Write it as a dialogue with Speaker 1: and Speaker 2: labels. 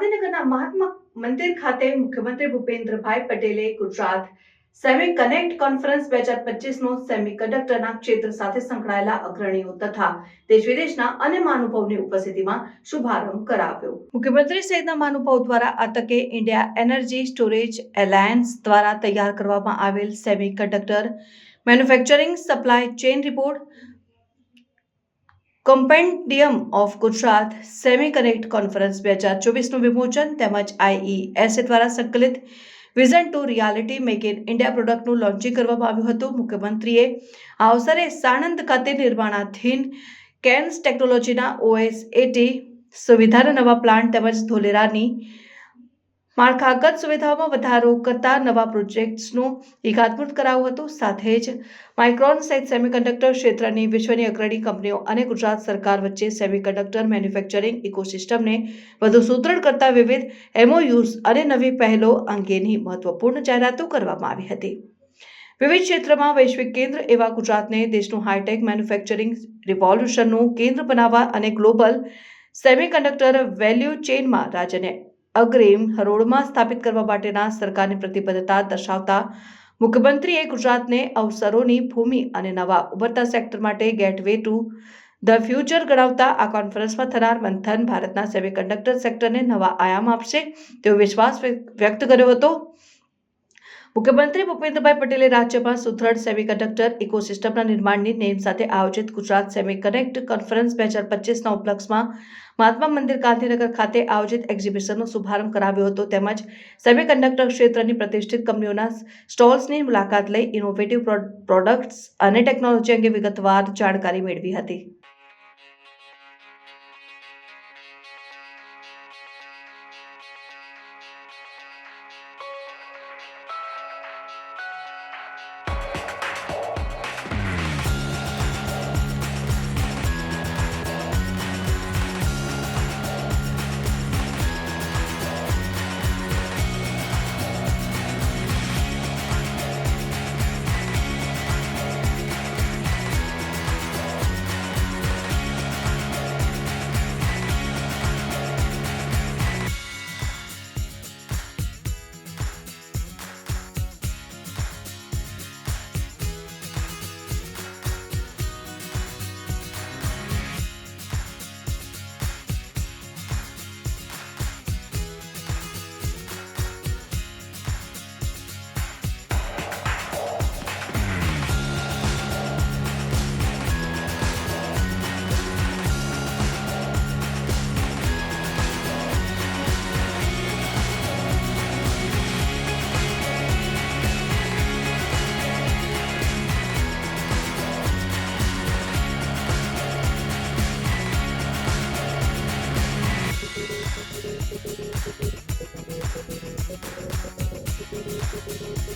Speaker 1: ગાંધીનગરના મહાત્મા મંદિર ખાતે મુખ્યમંત્રી ભૂપેન્દ્રભાઈ પટેલે ગુજરાત સેમી કનેક્ટ કોન્ફરન્સ બે હજાર પચીસનો સેમી કન્ડક્ટરના ક્ષેત્ર સાથે સંકળાયેલા અગ્રણીઓ તથા દેશ વિદેશના અન્ય મહાનુભાવની ઉપસ્થિતિમાં શુભારંભ કરાવ્યો. મુખ્યમંત્રી સહિતના મહાનુભાવ દ્વારા આ તકે ઇન્ડિયા એનર્જી સ્ટોરેજ એલાયન્સ દ્વારા તૈયાર કરવામાં આવેલ semiconductor manufacturing supply chain report compendium of Gujarat semi connect conference બે હજાર ચોવીસનું વિમોચન તેમજ આઈઈએસએ દ્વારા સંકલિત vision to reality make in India પ્રોડક્ટનું launching કરવામાં આવ્યું હતું. મુખ્યમંત્રીએ આ અવસરે સાણંદ ખાતે નિર્માણાધીન કેન્સ ટેકનોલોજીના ઓએસ એટી સુવિધાના નવા પ્લાન્ટ તેમજ ધોલેરાની માળખાગત સુવિધાઓમાં વધારો કરતા નવા પ્રોજેક્ટ્સનું એકાત્મક કરાવ્યું હતું. સાથે જ માઇક્રોન સહિત સેમિકન્ડક્ટર ક્ષેત્રની વિશ્વની અગ્રણી કંપનીઓ અને ગુજરાત સરકાર વચ્ચે સેમિકન્ડક્ટર મેન્યુફેક્ચરિંગ ઇકોસિસ્ટમને વધુ સુદૃઢ કરતા વિવિધ એમઓયુઝ અને નવી પહેલો અંગેની મહત્વપૂર્ણ જાહેરાતો કરવામાં આવી હતી. વિવિધ ક્ષેત્રમાં વૈશ્વિક કેન્દ્ર એવા ગુજરાતને દેશનું હાઈટેક મેન્યુફેક્ચરિંગ રિવોલ્યુશનનું કેન્દ્ર બનાવવા અને ગ્લોબલ સેમિકન્ડક્ટર વેલ્યુ ચેઇનમાં રાજ્યને અગ્રીમ હરોળમાં સ્થાપિત કરવા માટેના સરકારની પ્રતિબદ્ધતા દર્શાવતા મુખ્યમંત્રીએ ગુજરાતને અવસરોની ભૂમિ અને નવા ઉભરતા સેક્ટર માટે ગેટવે ટુ ધ ફ્યુચર ગણાવતા આ કોન્ફરન્સમાં થનાર મંથન ભારતના સેમિકન્ડક્ટર સેક્ટરને નવા આયામ આપશે તેવો વિશ્વાસ વ્યક્ત કર્યો હતો. મુખ્યમંત્રી ભૂપેન્દ્રભાઈ પટેલે રાજ્યમાં સુદૃઢ સેમિકન્ડક્ટર ઇકોસિસ્ટમના નિર્માણની નેમ સાથે આયોજિત ગુજરાત સેમી કનેક્ટ કોન્ફરન્સ બે હજાર પચીસના ઉપલક્ષમાં મહાત્મા મંદિર ગાંધીનગર ખાતે આયોજિત એક્ઝિબિશનનો શુભારંભ કરાવ્યો હતો. તેમજ સેમિકન્ડક્ટર ક્ષેત્રની પ્રતિષ્ઠિત કંપનીઓના સ્ટોલ્સની મુલાકાત લઈ ઇનોવેટિવ પ્રોડક્ટ્સ અને ટેકનોલોજી અંગે વિગતવાર જાણકારી મેળવી હતી.